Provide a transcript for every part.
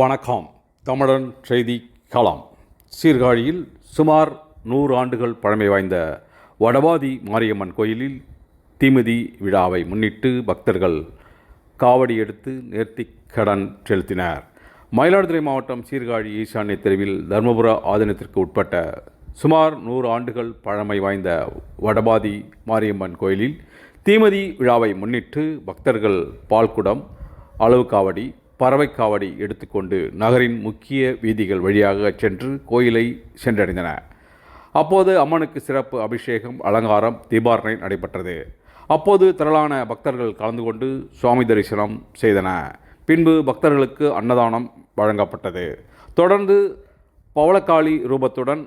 வணக்கம். தமிழன் செய்தி களம். சீர்காழியில் சுமார் நூறு ஆண்டுகள் பழமை வாய்ந்த வடவாதி மாரியம்மன் கோயிலில் தீமிதி விழாவை முன்னிட்டு பக்தர்கள் காவடி எடுத்து நேர்த்திக் கடன் செலுத்தினர். மயிலாடுதுறை மாவட்டம் சீர்காழி ஈசான்ய தெருவில் தர்மபுர ஆதீனத்திற்கு உட்பட்ட சுமார் நூறு ஆண்டுகள் பழமை வாய்ந்த வடபாதி மாரியம்மன் கோயிலில் தீமதி விழாவை முன்னிட்டு பக்தர்கள் பால்குடம் அளவுக்காவடி பறவைக்காவடி எடுத்துக்கொண்டு நகரின் முக்கிய வீதிகள் வழியாக சென்று கோயிலை சென்றடைந்தன. அப்போது அம்மனுக்கு சிறப்பு அபிஷேகம் அலங்காரம் தீபாரணை நடைபெற்றது. அப்போது திரளான பக்தர்கள் கலந்து கொண்டு சுவாமி தரிசனம் செய்தன. பின்பு பக்தர்களுக்கு அன்னதானம் வழங்கப்பட்டது. தொடர்ந்து பவளக்காளி ரூபத்துடன்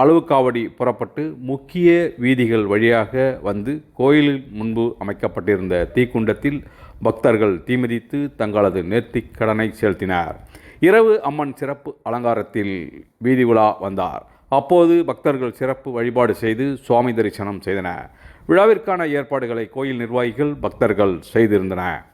அளவுக்காவடி புறப்பட்டு முக்கிய வீதிகள் வழியாக வந்து கோயிலில் முன்பு அமைக்கப்பட்டிருந்த தீக்குண்டத்தில் பக்தர்கள் தீமிதித்து தங்களது நேர்த்திக் கடனை செலுத்தினார். இரவு அம்மன் சிறப்பு அலங்காரத்தில் வீதி உலா வந்தார். அப்போது பக்தர்கள் சிறப்பு வழிபாடு செய்து சுவாமி தரிசனம் செய்தனர். விழாவிற்கான ஏற்பாடுகளை கோயில் நிர்வாகிகள் பக்தர்கள் செய்திருந்தனர்.